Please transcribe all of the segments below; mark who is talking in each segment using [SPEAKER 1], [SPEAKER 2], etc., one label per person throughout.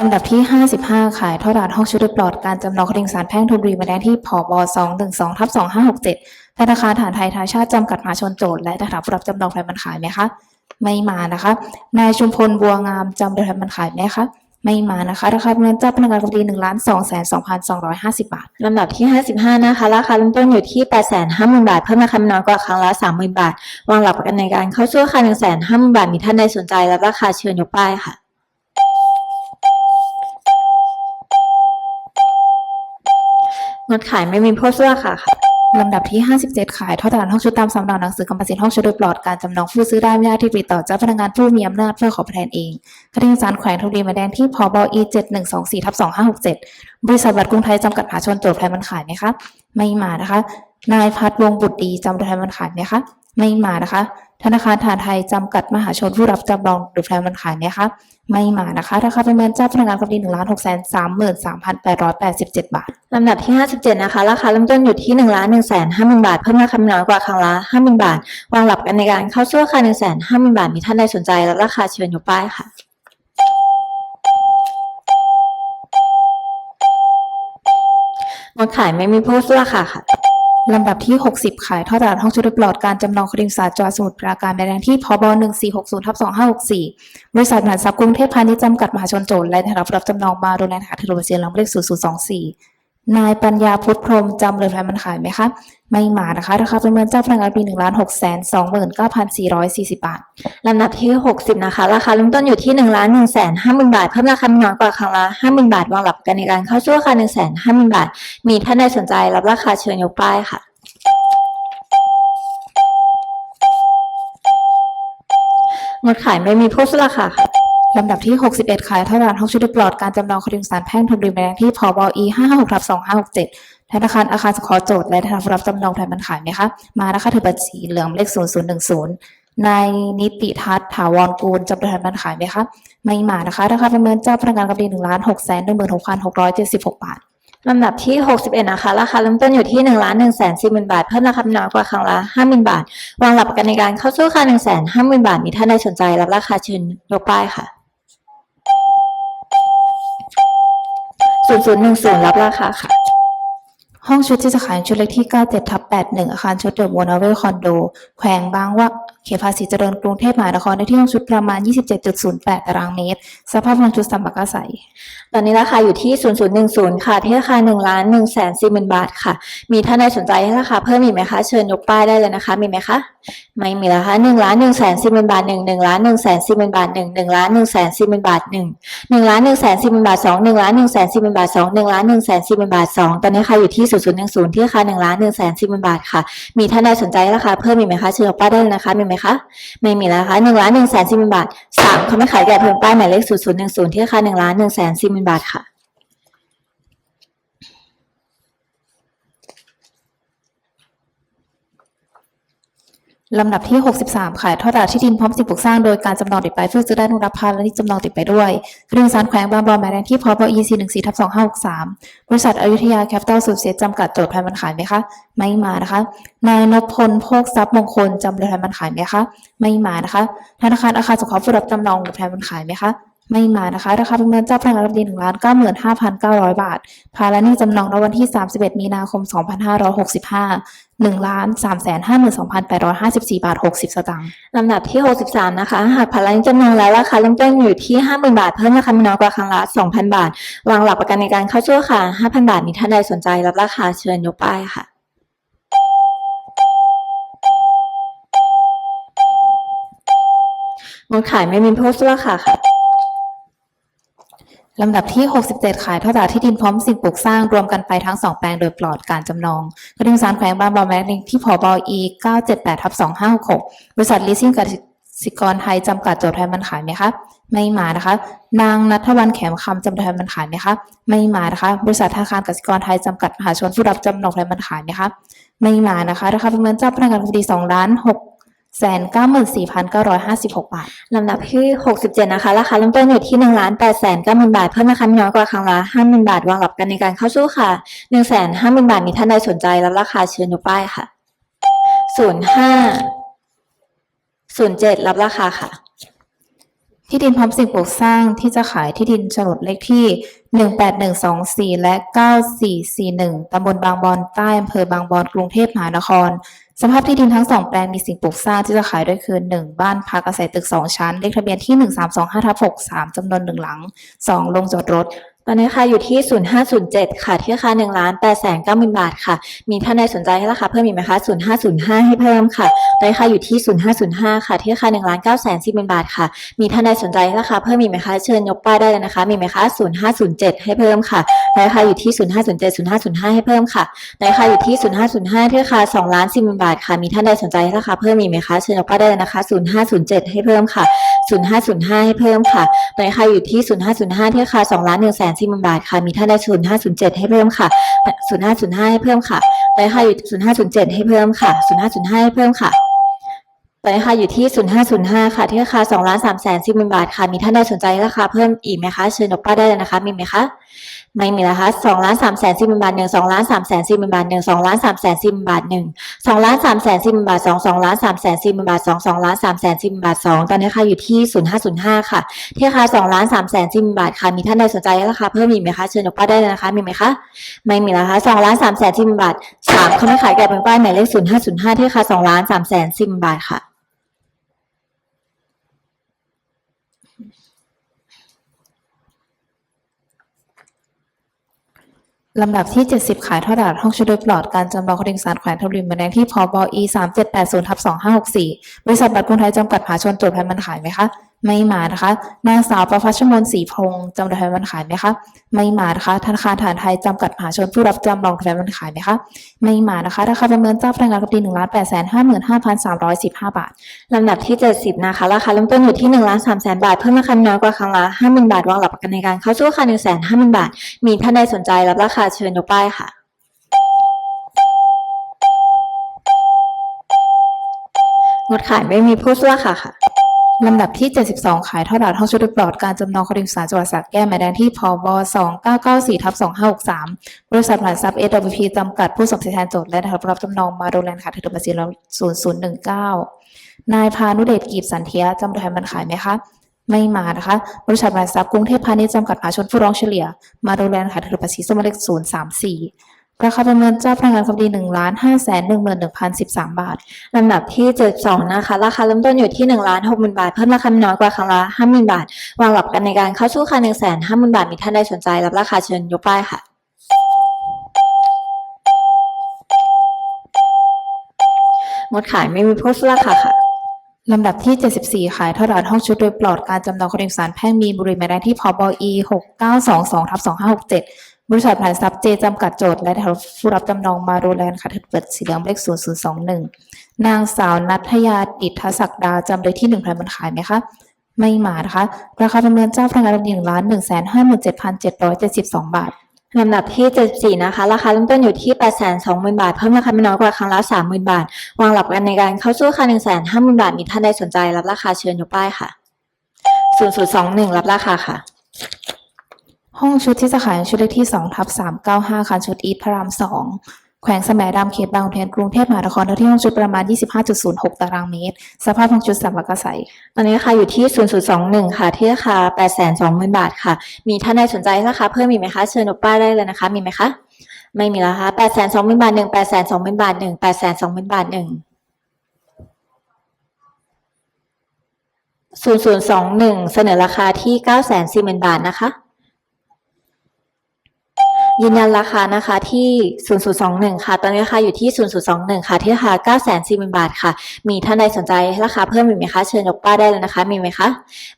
[SPEAKER 1] ลำดับที่ 55 ขายท่อตลาดห้องชุดโดยปลอดการจำนองคดีสารแพ่งธนบุรีมาแดงที่ผบ212ทับ2567ธนาคารฐานไทยทาชาติจำกัดมหาชนโจทย์และสถานผู้รับจำนองแทนมันขายไหมคะ ไม่มานะคะ นายชุมพลบัวงามจำโดยแทนมันขายไหมคะไม่มานะคะราคาเงินเจ้าพนักงานคดี1ล้าน2แสน2,250บาท
[SPEAKER 2] ลำดับที่55นะคะ ราคาเริ่มต้นอยู่ที่850,000บาท เพิ่มราคาไม่น้อยกว่าครั้งละ30,000บาท วางหลักประกันในการเข้าช่วยราคา150,000บาท มีท่านใดสนใจรับราคาเชิญยกป้ายค่ะ งดขายไม่มีผู้ซื้อราคาค่ะ
[SPEAKER 1] ลำดับที่ 57 ขายท่อตลาดห้องชุดตามสำเนาหนังสือกรรมสิทธิ์ห้องชุดโดยปลอดการจำนองผู้ซื้อได้ไม่ได้ที่ติดต่อเจ้าพนักงานผู้มีอำนาจเพื่อขอแทนเองคดีสารแขวงธนบุรีมาแดงที่พบอี7124ทับ2567 บริษัทบัตรกรุงไทยจำกัดผาชนโจทย์แทนมันขายไหมคะ ไม่มานะคะ นายพัฒน์วงบุตรดีจำโดยมันขายไหมคะไม่มานะคะ ธนาคารฐานไทยจำกัดมหาชนผู้รับจำนองโดยแทนมันขายไหมคะไม่มานะคะราคาประเมินเจ้าพนักงานคดี1ล้าน6แสน33,887บเจ็ดบาท
[SPEAKER 2] ลำดับที่57นะคะราคาเริ่มต้นอยู่ที่1 1 5 0 0 0 0บาทเพิ่มราคาน้อยกว่าครั้งละ50,000บาท วางหลักกันในการเข้าช่วยราคา1 5 0 0 0 0บาทมีท่านใดสนใจรับราคาเชิญยกป้ายค่ะงดขายไม่มีผู้ซื้อราคาค่ะ
[SPEAKER 1] ลำดับที่ 60 ขายท่อตลาดห้องชุดปลอดการจำนองคดีศาสตร์จังหวัดสมุทรปราการแดงที่พบ1460ทับ2564 บริษัทมหาทรัพย์กรุงเทพพาณิชย์จำกัดมหาชนโจทย์และได้รับจำนองมาโดูแลฐานเทโรเซียงหลังเลข0024 นายปัญญาพุทธพรมจำเลยแทนมันขายไหมคะ ไม่มานะคะ ราคาประเมินเจ้าพนักงานปี1ล้าน6แสน29,440บาท
[SPEAKER 2] ลำดับที่60นะคะ ราคาเริ่มต้นอยู่ที่1 1 5 0 0 0 0บาท เพิ่มราคาไม่น้อยกว่าครั้งละ50,000บาท วางหลักประกันในการเข้าช่วยราคา1 5 0 0 0 0บาท มีท่านใดสนใจรับราคาเชิญยกป้ายค่ะงดขายไม่มีผู้ซื้อราคาค่ะ
[SPEAKER 1] ลำดับที่ 61 ขายท่อตลาดห้องชุดปลอดการจำนองคดีสารแพ่งธนบุรีมแดงที่พบ e 556ทับ2567 ธนาคารอาคารสงเคราะห์โจทย์และธนาคารรับจำนองแทนมันขายไหมคะ มานะคะถือบัตรสีเหลืองเลข 0010 นายนิติทัศน์ถาวรกูลจำแทนมันขายไหมคะ ไม่มานะคะ ราคาประเมินเจ้าพนักงานคดี1ล้าน6แสน16,676 บาท
[SPEAKER 2] ลำดับที่ 61 นะคะ ราคาเริ่มต้นอยู่ที่1 1 4 0 0 0 0บาท เพิ่มราคาน้อยกว่าครั้งละ50,000บาท วางหลักประกันในการเข้าช่วยราคา1 5 0 0 0 0บาท มีท่านใดสนใจรับราคาเชิญยกป้ายค่ะ 0010รับราคาค่ะ
[SPEAKER 1] ห้องชุดที่จะขายชุดเลขที่ 97ทับ81 อาคารชุดเดอะวอนาเวลคอนโด แขวงบางว่า เขตภาษีเจริญกรุงเทพมหานครในที่ห้องชุดประมาณ 27.08 ตารางเมตร สภาพห้องชุดสำบักอาศัย
[SPEAKER 2] ตอนนี้ราคาอยู่ที่ 0010 ค่ะ ที่ราคา1ล้าน1แสน4หมื่นบาทค่ะ มีท่านใดสนใจให้ราคาเพิ่มอีกไหมคะ เชิญยกป้ายได้เลยนะคะ มีไหมคะ ไม่มีแล้วค่ะ1ล้าน1แสน4หมื่นบาท 1 1ล้าน1แสน4หมื่นบาท 1 1ล้าน1แสน4หมื่นบาท 1 1ล้าน1แสน4หมื่นบาท 2 1ล้าน1แสน4หมื่นบาท 2 1ล้าน1แสน4หมื่นบาท 2 ตอนนี้ค่ะอยู่ที่ 0010 ที่ราคา1ล้าน1แสน4หมื่นบาทค่ะ มีท่านใดสนใจให้ราคาเพิ่มอีกไหมคะ เชิญยกป้ายได้เลยนะคะ มีไหมคะ ไม่มีแล้วคะ่ะหนึ่งล้านหนึ่งแสนสิบหมื่นบาทสามเขาไม่ขายแก่เพิ่มป้ายหมายเลขศูนย์ศูนย์หนึ่งศูนย์ที่ราคาหนึ่งล้านหนึ่งแสนสิบหมื่นบาทค่ะ
[SPEAKER 1] ลำดับที่ 63 ขายทอดตลาดที่ดินพร้อมสิ่งปลูกสร้างโดยการจำนองติดไปเพื่อซื้อได้นุรับพาและนี่จำนองติดไปด้วยเรื่องสารแขวงบางบอนแมแดงที่พบอ EC 14ทับ2563บริษัทอยุธยาแคปิตอลสูเสียจำกัดโจทย์แทนบันขายไหมคะ ไม่มานะคะ นายนพพลโภคทรัพย์มงคลจำเลยแทนบันขายไหมคะ ไม่มานะคะ ธนาคารอาคารสงเคราะห์ผู้รับจำนองแทนบันขายไหมคะ ไม่มานะคะ ราคาดำเนินเจ้าพนักงานรับดีหนึ่งล้านเก้าหมื่นห้าพันเก้าร้อยบาท ภาระหนี้จำนองณวันที่สามสิบเอ็ดมีนาคมสองพันห้าร้อยหกสิบห้าหนึ่งล้านสามแสนห้าหมื่นสองพันแปดร้อยห้าสิบสี่บาทหกสิบสตางค์
[SPEAKER 2] ลำดับที่หกสิบสามนะคะ หากภาระหนี้จำนองแล้วราคาเริ่มต้นอยู่ที่ห้าหมื่นบาท เพิ่มราคาไม่น้อยกว่าครั้งละสองพันบาท วางหลักประกันในการเข้าชั่วค่ะห้าพันบาทนี้ท่านใดสนใจรับราคาเชิญยกป้ายค่ะงดขายไม่มีโพสต์ราคาค่ะ
[SPEAKER 1] ลำดับที่ 67 ขายท่อตลาดที่ดินพร้อมสิ่งปลูกสร้างรวมกันไปทั้ง 2 แปลงโดยปลอดการจำนองคดีสารแขวงบางบอนแมกนิที่พบ e 978ทับ2566 บริษัทลิสซิ่งกสิกรไทยจำกัดโจทย์แทนมันขายไหมคะไม่มานะคะ นางนัทวันแขมคำจำแทนมันขายไหมคะไม่มานะคะบริษัทธนาคารกสิกรไทยจำกัดมหาชนผู้รับจำนองแทนมันขายไหมคะไม่มานะคะราคาประเมินเจ้าพนักงานคดี2ล้าน6 แสน94,956บหกบาท
[SPEAKER 2] ลำดับที่67นะคะ ราคาเริ่มต้นอยู่ที่1ล้าน8แสน9,000บาท เพิ่มราคาไม่น้อยกว่าครั้งละ50,000บาท วางหลักประกันในการเข้าสู้ค่ะ1แสน50,000บาท มีท่านใดสนใจรับราคาเชิญยกป้ายค่ะ05 07รับราคาค่ะ
[SPEAKER 1] ที่ดินพร้อมสิ่งปลูกสร้างที่จะขายที่ดินโฉนดเลขที่18124และ9441ตำบลบางบอนใต้อำเภอบางบอนกรุงเทพมหานคร สภาพที่ดินทั้งสองแปลงมีสิ่งปลูกสร้างที่จะขายด้วยคือ 1 บ้านพักอาศัยตึก 2 ชั้น เลขทะเบียนที่ 1325ทับ63จำนวน1หลัง 2 ลงจอดรถ
[SPEAKER 2] ตอนนี้ค่ะอยู่ที่ 0507 ค่ะ ที่ราคา1ล้าน8แสน9หมื่นบาทค่ะ มีท่านใดสนใจให้ราคาเพิ่มอีกไหมคะ 0505 ให้เพิ่มค่ะ ตอนนี้ค่ะอยู่ที่ 0505 ค่ะ ที่ราคา1ล้าน9แสน10หมื่นบาทค่ะ มีท่านใดสนใจให้ราคาเพิ่มอีกไหมคะ เชิญยกป้ายได้เลยนะคะ มีไหมคะ 0507 ให้เพิ่มค่ะ ตอนนี้ค่ะอยู่ที่ 0507 0505 ให้เพิ่มค่ะ ตอนนี้ค่ะอยู่ที่ 0505 ที่ราคา2ล้าน10หมื่นบาทค่ะ มีท่านใดสนใจให้ราคาเพิ่มอีกไหมคะ เชิญยกป้ายได้เลยนะคะ 0507 ให้เพิ่มค่ะ 0505 ให้เพิ่มค่ะ ตอนนี้ค่ะอยู่ที่ 0505 ที่ราคา2ล้าน1แสนสิบหมื่นบาทค่ะ มีท่านได้ศูนย์ห้าศูนย์เจ็ดให้เพิ่มค่ะศูนย์ห้าศูนย์ห้าให้เพิ่มค่ะไปค่ะอยู่ศูนย์ห้าศูนย์เจ็ดให้เพิ่มค่ะศูนย์ห้าศูนย์ห้าให้เพิ่มค่ะตอนค่ะอยู่ที่ศูนย์ห้าศูนย์ห้าค่ะ ที่ราคาสองล้านสามแสน10หมื่นบาทค่ะ มีท่านใดสนใจราคาเพิ่มอีกไหมคะ เชิญดอกป้าได้เลยนะคะ มีไหมคะ ไม่มีนะคะสองล้านสามแสนสิบมื่บาทหนึ่งสองล้านสามแสนสิบมื่บาทหนึ่งสองล้านสามแสนสิบมื่บาทหนึ่งสองล้านสามแสนสิบมื่บาทสองสองล้านสามแสนสิบมื่บาทสองสองล้านสามแสนสิบมื่บาทสองตอนนี้ค่ะอยู่ที่ศูนย์ห้าศูนย์ห้าค่ะที่ราคาสองล้านสามแสนสิบมื่บาทค่ะมีท่านใดสนใจราคาเพิ่มอีกไหมคะเชิญออกป้าได้เลยนะคะมีไหมคะไม่มีนะคะสองล้านสามแสนสิบมื่บาทสามเขาไม่ขายแก่เป็นป้ายหมายเลขศูนย์ห้าศูนย์ห้าที่ราคาสองล้านสามแสนสิบมื่บาทค่ะ
[SPEAKER 1] ลำดับที่ 70 ขายท่อตลาดห้องชุดโดยปลอดการจำลองคดีสารแขวนทบริมบันแดงที่พบ e 3780ทับ2564บริษัทบัตรกรุงไทยจำกัดผาชนตรวจแผ่นมันขายไหมคะ ไม่มานะคะนางสาวประภัชชมนศรีพงษ์จำลองแผ่นมันขายไหมคะ ไม่มานะคะธนาคารฐานไทยจำกัดมหาชนผู้รับจำลองแผ่นมันขายไหมคะ ไม่มานะคะราคาประเมินเจ้าพนักงานคดี1ล้าน8แสน55,315บห้าบาท
[SPEAKER 2] ลำดับที่70นะคะราคาเริ่มต้นอยู่ที่1ล้าน3แสนบาท เพิ่มราคาน้อยกว่าครั้งละ50,000บาทวางหลักประกันในการเข้าสู้ราคา1 5 0 0 0 0บาท มีท่านใดสนใจรับราคาเชิญยกป้ายค่ะงดขายไม่มีผู้ซื้อราคาค่ะ
[SPEAKER 1] ลำดับที่ 72 ขายท่อตลาดห้องชุดปลอดการจำนองคดีสารจังหวัดสระแก้วหมายเลขที่พบ2994ทับ2563 บริษัทหลักทรัพย์ AWP จำกัดผู้สมสิทธิแทนโจทย์และรับจำนองมาดูแลนขาดทุนภาษีแล้ว0019 นายพานุเดชกีบสันเทียจำได้มันขายไหมคะไม่มานะคะ บริษัทหลักทรัพย์กรุงเทพพาณิชย์จำกัดมหาชนผู้ร้องเฉลี่ย มาดูแลนขาดทุนภาษีสมเลข034 ราคาประเมินเจ้าพนักงานคดี1ล้าน5แสน11,013บสามบาท
[SPEAKER 2] ลำดับที่72นะคะ ราคาเริ่มต้นอยู่ที่1ล้าน60,000บาท เพิ่มราคาน้อยกว่าครั้งละ50,000บาท วางหลักประกันในการเข้าสู้ราคา1 5 0 0 0 0บาท มีท่านใดสนใจรับราคาเชิญยกป้ายค่ะงดขายไม่มีผู้ซื้อราคาค่ะ
[SPEAKER 1] ลำดับที่ 74 ขายทอตลาดห้องชุดโดยปลอดการจำนองคดีสารแพ่งมีนบุรีหมายเลขที่พบ e 6922ทับ2567 บริษัทผ่านทรัพย์เจจำกัดโจทย์และผู้รับจำนองมาดูแลขาดทุนเปิดสีเหลืองเลข0021นางสาวนัทยาดิษฐศักดาจำเลยที่หนึ่งพันมันขายไหมคะไม่มานะคะราคาประเมินเจ้าพนักงานหนึ่งล้านหนึ่งแสนห้าหมื่นเจ็ดพันเจ็ดร้อยเจ็ดสิบสองบาท
[SPEAKER 2] ลำดับที่ 74 นะคะ ราคาเริ่มต้นอยู่ที่ 820,000 บาท เพิ่มราคาไม่น้อยกว่าครั้งละ 30,000 บาท วางหลักประกันในการเข้าสู้ราคา 150,000 บาท มีท่านใดสนใจ รับราคาเชิญยกป้ายค่ะ 0021 รับราคาค่ะ
[SPEAKER 1] ห้องชุดที่จะขายชุดเลขที่สองทับสามเก้าห้าคันชุดอีทพระรามสองแขวงสมดำเขตบางขุนเทียนกรุงเทพมหานครเนื้อที่ห้องชุดประมาณ 25.06 ตารางเมตร สภาพห้องชุดสำหรับกระใส
[SPEAKER 2] ตอนนี้ราคาอยู่ที่ 0021 ค่ะ ที่ราคา 820,000 บาทค่ะ มีท่านใดสนใจราคาเพิ่มอีกไหมคะเชิญยกป้ายได้เลยนะคะ มีไหมคะ ไม่มีแล้วค่ะ820,000 บาท 1 820,000 บาท 1 820,000 บาท1 0021เสนอราคาที่940,000บาทนะคะ ยืนยันราคานะคะที่ 0021 ค่ะ ตอนนี้ราคาอยู่ที่ 0021 ค่ะ ที่ราคา 940,000 บาทค่ะ มีท่านใดสนใจราคาเพิ่มอีกไหมคะ เชิญยกป้าได้เลยนะคะ มีไหมคะ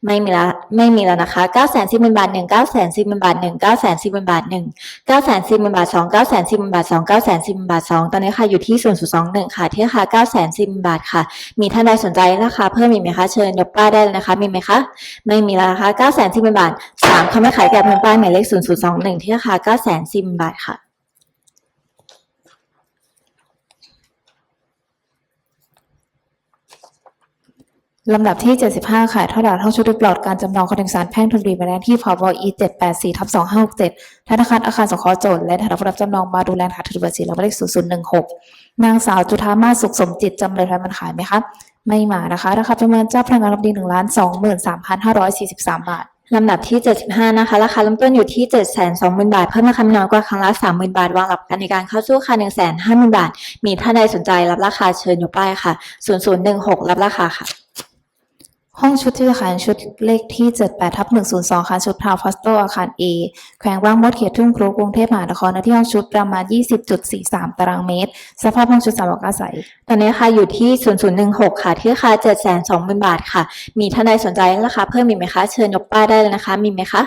[SPEAKER 2] ไม่มีล้วไม่มีแล้วนะคะ 940,000 บาท 1 940,000 บาท 1 940,000 บาท 1 940,000 บาท 2 940,000 บาท 2 940,000 บาท 2 ตอนนี้ค่ะอยู่ที่ 0021 ค่ะ ที่ราคา 940,000 บาทค่ะ มีท่านใดสนใจราคาเพิ่มอีกไหมคะ เชิญยกป้าได้เลยนะคะ มีไหมคะ ไม่มีแล้วนะคะ 940,000 บาท 3เขาไม่ขายแก่เพื่อนป้าหมายเลข0021 ที่ราคา 9 0 0 0 0 940,000บาทค่ะ
[SPEAKER 1] ลำดับที่ 75 ขายท่อตลาดห้อชุดดยปลอดการจำนองคอนดีสารแพ่งธนบุรีมายเลขที่พบ e 784ทับ2567ธนาคารอาคารสงเคราะห์โจทย์และธนาคารรับจำนองมาดูแลขาดทุนบัญชีหมายเลข0016 นางสาวจุธามาสุขสมจิตจำเลยทันมันขายไหมคะ ไม่มานะคะ ราคาประเมินเจ้าพนักงานรับดีหนึ่งล้านสองหมื่นสามพันห้าร้อยสี่สิบสามบาท
[SPEAKER 2] ลำดับที่ 75 นะคะ ราคาเริ่มต้นอยู่ที่ 720,000 บาท เพิ่มราคาน้อยกว่าครั้งละ 30,000 บาท วางหลักประกันในการเข้าสู้ค่ะ 150,000 บาท มีท่านใดสนใจรับราคาเชิญอยู่ป้ายค่ะ 0016 รับราคาค่ะ
[SPEAKER 1] ห้องชุดที่จะขายชุดเลขที่ 78ทับ102 ค่ะ ชุดพาวฟอสโตอาคาร A แขวงบางมดเขตทุ่งครุกรุงเทพมหานครน้าที่ห้องชุดประมาณ 20.43 ตารางเมตร สภาพห้องชุดสำหรับอาศัย
[SPEAKER 2] ตอนนี้ค่ะอยู่ที่ 0016 ค่ะ ที่ราคา 720,000 บาทค่ะ มีท่านใดสนใจราคาเพิ่มมีไหมคะ เชิญยกป้ายได้เลยนะคะ มีไหมคะ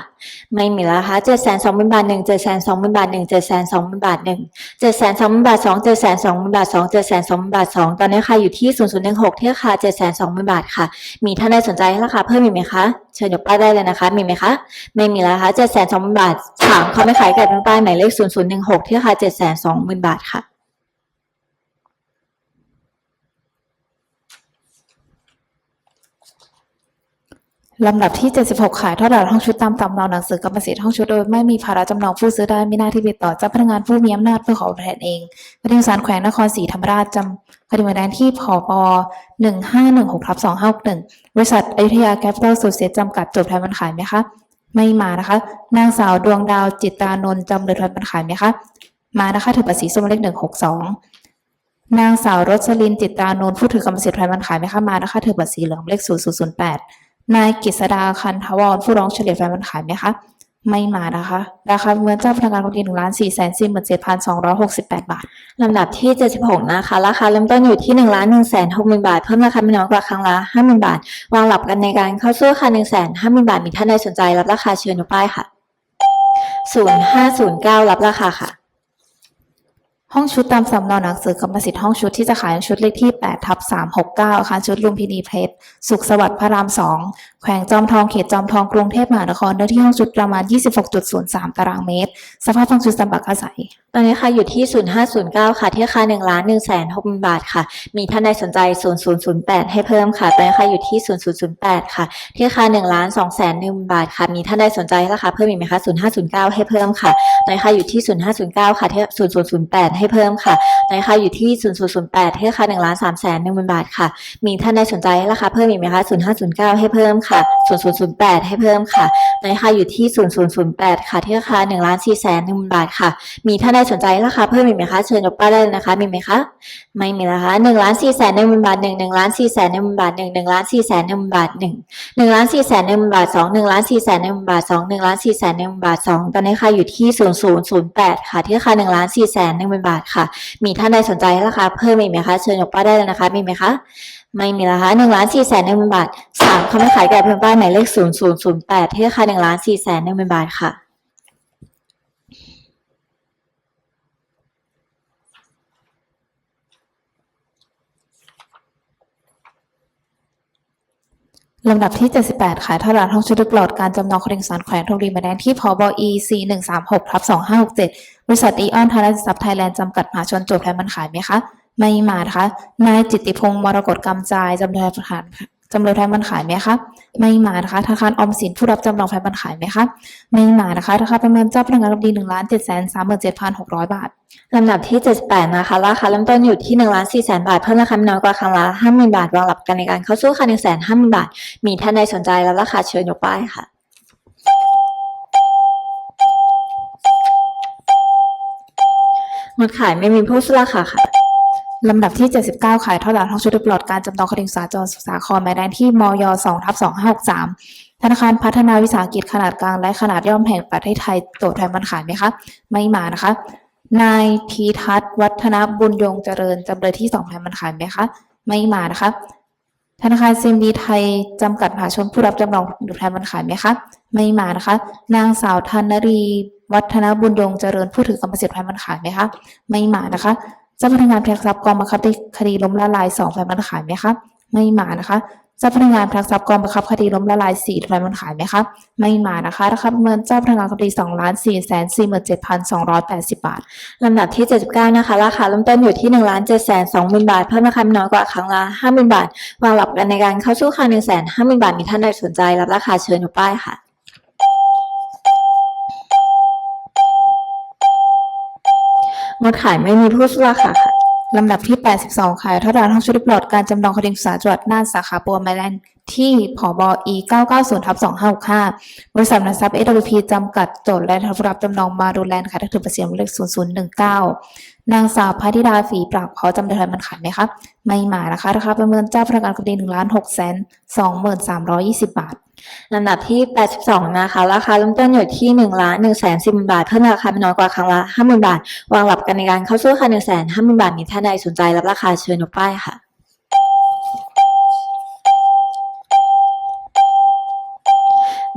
[SPEAKER 2] ไม่มีแล้วนะคะ720,000 บาท 1 720,000 บาท 1 720,000 บาท 1 720,000 บาท 2 720,000 บาท 2 720,000 บาท 2 ตอนนี้ค่ะอยู่ที่ 0016 ที่ราคา 720,000 บาทค่ะ มีท่านใดสนใจหราคาเพิ่มมีไหมคะเชิญยกป้ายได้เลยนะคะ มีไหมคะ ไม่มีแล้วนะคะ720,000บาทถามเขาไม่ขายไก่เป็นป้ายหมายเลข0016ที่ราคา720,000บาทค่ะ
[SPEAKER 1] ลำดับที่ 76 ขายท่าไหร่ห้องชุดตามตำราหนังสือกรรมสิทธิ์ห้องชุดโดยไม่มีภาระจำนองผู้ซื้อได้ไม่หน้าที่ติดต่อเจ้าพนักงานผู้มีอำนาจเพื่อขอแทนเองคดีศาลแขวงนครศรีธรรมราชจำ คดีหมายเลขที่พป1516ทับ251บริษัทอยุธยาแคปิตอลโซเซียจำกัดจดแทนมันขายไหมคะ ไม่มานะคะ นางสาวดวงดาวจิตตานนท์จำเลยแทนมันขายไหมคะ มานะคะถือภาษีสมเลข162 นางสาวรสลินจิตตานนท์ผู้ถือกรรมสิทธิ์แทนมันขายไหมคะ มานะคะถือภาษีเหลืองเลข0008 นายกฤษดาคันทวรผู้ร้องเฉลี่ยแฟนมันขายไหมคะ ไม่มานะคะ ราคาเมินเจ้าพนักงานคนดีหนึ่งล้านสี่แสนสี่หมื่นเจ็ดพันสองร้อยหกสิบแปดบาท
[SPEAKER 2] ลำดับที่76นะคะ ราคาเริ่มต้นอยู่ที่1 1 6 0 0 0 0บาท เพิ่มราคาไม่น้อยกว่าครั้งละ50,000บาท วางหลับกันในการเข้าสู้ค่ะ1 5 0 0 0 0บาท มีท่านใดสนใจรับราคาเชิญยกป้ายค่ะ0509รับราคาค่ะ
[SPEAKER 1] ห้องชุดตามสำเนาหนังสือกรรมสิทธิ์ห้องชุดที่จะขายชุดเลขที่8ทับ369อาคารชุดลุมพินีเพชรสุขสวัสดิ์พระราม2 แขวงจอมทองเขตจอมทองกรุงเทพมหานครเนื้อที่ห้องชุดประมาณ 26.03 ตารางเมตร สภาพห้องชุดสำหรับอาศัย
[SPEAKER 2] ตอนนี้ค่ะอยู่ที่ 0509 ค่ะ ที่ราคา1ล้าน1 6 0 0 0บาทค่ะ มีท่านใดสนใจ 0008 ให้เพิ่มค่ะ ตอนนี้ค่ะอยู่ที่ 0008 ค่ะ ที่ราคา1ล้าน2 1 0 0 0บาทค่ะ มีท่านใดสนใจราคาเพิ่มอีกไหมคะ 0509 ให้เพิ่มค่ะ ตอนนี้ค่ะอยู่ที่ 0509 ค่ะ ที่ 0008 ให้เพิ่มค่ะ ตอนนี้ค่ะอยู่ที่ 0008 ที่ราคา1ล้าน3 1 0 0 0บาทค่ะ มีท่านใดสนใจราคาเพิ่มอีกไหมคะ 0509 ให้เพิ่มค่ะค่ะ 0008 ให้เพิ่มค่ะตอนนี้ค่ะอยู่ที่ 0008 ค่ะ ที่ราคา1ล้าน4 1 0 0 0บาทค่ะ มีท่านใดสนใจราคาเพิ่มอีกไหมคะ เชิญยกป้ายได้เลยนะคะ มีไหมคะ ไม่มีนะคะหนึ่งล้านสี่แสนหนึ่งบาทหนึ่งหนึ่งล้านสี่แสนหนึ่งบาทหนึ่งหนึ่งล้านสี่แสนหนึ่งบาทหนึ่งหนึ่งล้านสี่แสนหนึ่งบาทสองหนึ่งล้านสี่แสนหนึ่งบาทสองหนึ่งล้านสี่แสนหนึ่งบาทสองตอนนี้ค่ะอยู่ที่ศูนย์ศูนย์ศูนย์แปดค่ะ ที่ราคาหนึ่งล้านสี่แสนหนึ่งบาทค่ะ มีท่านใดสนใจราคาเพิ่มอีกไหมคะ เชิญยกป้ายได้เลยนะคะ มีไหมคะ ไม่มีนะคะหนึ่งล้านสี่แสนหนึ่งหมื่นบาทสามเขาไม่ขายไก่เพิ่มป้ายหมายเลขศูนย์ศูนย์ศูนย์แปดที่ราคาหนึ่งล้านสี่แสนหนึ่งหมื่นบาทค่ะ
[SPEAKER 1] ลำดับที่ 78 ขายเท่าไหร่ห้องชุดปลอดการจำนองคดีสารแขวงธนบุรีมายเลขที่พบอ EC 136ทับ2567บริษัทอีออนทยแลนด์ทรัพย์ไทยแลนด์จำกัดมหาชนจดแทนมันขายไหมคะ ไม่มานะคะนายจิตติพงศ์มรกตกำจายจำเลยแทนจำเลยแทนมันขายไหมคะไม่มานะคะธนาคารออมสินผู้รับจำนองแทนมันขายไหมคะไม่มานะคะราคาประเมินเจ้าพนักงานรับดี1ล้าน7แสน37,600บาท
[SPEAKER 2] ลำดับที่ 78 นะคะ ราคาเริ่มต้นอยู่ที่1ล้าน4แสนบาท เพิ่มราคาไม่น้อยกว่าครั้งละ50,000 บาท วางหลักประกันในการเข้าสู้ค่ะ1 5 0 0 0 0บาท มีท่านใดสนใจรับราคาเชิญยกป้ายค่ะ งดขายไม่มีผู้ซื้อราคาค่ะ
[SPEAKER 1] ลำดับที่ 79 ขายท่าไหร่ห้องชุดปลอดการจำนองคดีสาจรสาครหมายเลขที่มย2ทับ2563 ธนาคารพัฒนาวิสาหกิจขนาดกลางและขนาดย่อมแห่งประเทศไทยตัวแทนมันขายไหมคะ ไม่มานะคะ นายพีทัศน์วัฒนบุญยงเจริญจำเลยที่สองแทนมันขายไหมคะ ไม่มานะคะ ธนาคารซีมดีไทยจำกัดมหาชนผู้รับจำนองดูแทนมันขายไหมคะ ไม่มานะคะ นางสาวธนรี วัฒนบุญยงเจริญผู้ถือกรรมสิทธิ์แทนมันขายไหมคะ ไม่มานะคะ จ้าพนักงานแพ็กทรัพย์กองบังคับคดีล้มละลายสองแฟนมันขายไหมคะไม่มานะคะเจ้าพนักงานแพ็กทรัพย์กองบังคับคดีล้มละลายสี่แฟนมันขายไหมคะไม่มานะคะราคาประเมินเจ้าพนักงานคดีสองล้านสี่แสนสี่หมื่นเจ็ดพันสองร้อยแปดสิบบาท
[SPEAKER 2] ลำดับที่79นะคะราคาเริ่มต้นอยู่ที่1ล้าน7 2 0 0 0 0บาทเพิ่มราคาไม่น้อยกว่าครั้งละ50,000บาทวางหลักประกันในการเข้าสู้ค่ะ1 5 0 0 0 0บาทมีท่านใดสนใจรับราคาเชิญยกป้ายค่ะ งดขายไม่มีผู้ซื้อราคาค่ะ
[SPEAKER 1] ลำดับที่ 82ขายทอดตลาดห้องชุดปลอดการจำลองคดีศึกษาจังหวัดน่านสาขาปัวแมแลนด์ที่ผบ E 990ทับ2565 บริษัทนัทรัพย์ AWP จำกัดโจทย์และรับจำนองมาดูแลขายทักถึงเปอร์เซ็นต์เลข0019 นางสาวพาธิดาฝีปรากพอจำได้ทันมันขายไหมคะ ไม่มานะคะ ราคาประเมินเจ้าพนักงานคดี1ล้าน6แสน2320 บาท
[SPEAKER 2] ลำดับที่ 82 นะคะ ราคาเริ่มต้นอยู่ที่1ล้าน1แสน10,000บาท เพิ่มราคาไม่น้อยกว่าครั้งละ50,000 บาท วางหลับกันในการเข้าซื้อค่ะ1 5 0 0 0 0 บาทมีท่านใดสนใจรับราคาเชิญยกป้ายค่ะ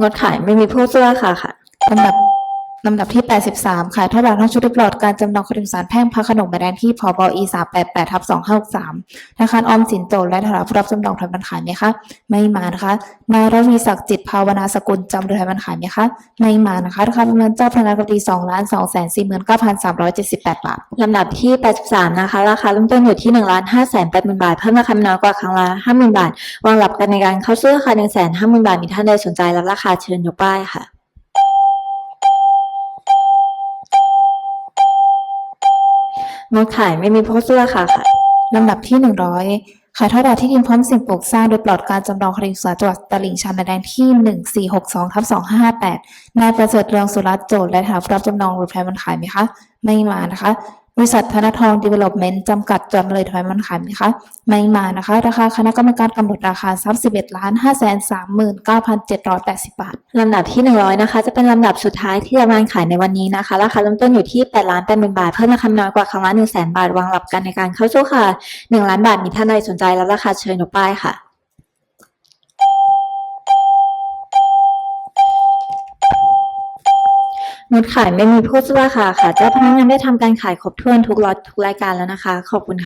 [SPEAKER 2] งดขายไม่มีผู้ซื้อราคาค่ะ
[SPEAKER 1] ลำดับ ลำดับที่ 83 ขายทอดตลาดห้องชุดปลอดการจำนองคดีสารแพ่งพระขนงแบรนด์ที่พบ E 388ทับ2563ธนาคารออมสินโจทและถาผู้รับจำนองทำบันขายไหมคะ ไม่มานะคะ นายรวีศักดิ์จิตภาวนาสกุลจำเรือไทยบันขายไหมคะ ไม่มานะคะราคารเมินเจ้าพนักงานคดี2ล้าน2แสน49,378บาท
[SPEAKER 2] ลำดับที่ 83 นะคะ ราคาเริ่มต้นอยู่ที่1ล้าน5แสน80,000บาท เพิ่มราคาไม่น้อยกว่าครั้งละ50,000 บาท วางหลับกันในการเข้าซื้อราคา1 5 0 0 0 0 บาท มีท่านใดสนใจรับราคาเชิญยกป้ายค่ะ งดขายไม่มีโพสต์เสื้อราคาค่ะ
[SPEAKER 1] ลำดับที่ 100 ขายทอดตลาดที่ดินพร้อมสิ่งปลูกสร้างโดยปลอดการจำลองคดีศึกษาจังหวัดตลิ่งชันแดงที่ 1462ทับ2558นายประเสริฐเรืองสุรัตน์โจทย์และถามรับจำนองหรือแพรมันขายไหมคะ ไม่มานะคะ บริษัทธนทองดีเวล็อปเมนต์จำกัดจำเลยแพรมันขายไหมคะไม่มานะคะ ราคาคณะกรรมการกำหนดราคาทรัพย์11ล้าน5 3 9 7 8 0 บาท
[SPEAKER 2] ลำดับที่ 100 นะคะ จะเป็นลำดับสุดท้ายที่จะมาขายในวันนี้นะคะ ราคาเริ่มต้นอยู่ที่8ล้าน80,000บาท เพิ่มราคาน้อยกว่าครั้งละ1 0 0 0 0 0 บาท วางหลับกันในการเข้าสู้ค่ะ 1 ล้านบาทมีท่านใดสนใจรับราคาเชิญยกป้ายค่ะ งดขายไม่มีผู้ซื้อราคาค่ะ เจ้าพนักงานได้ทำการขายครบถ้วนทุกล็อตทุกรายการแล้วนะคะ ขอบคุณค่ะ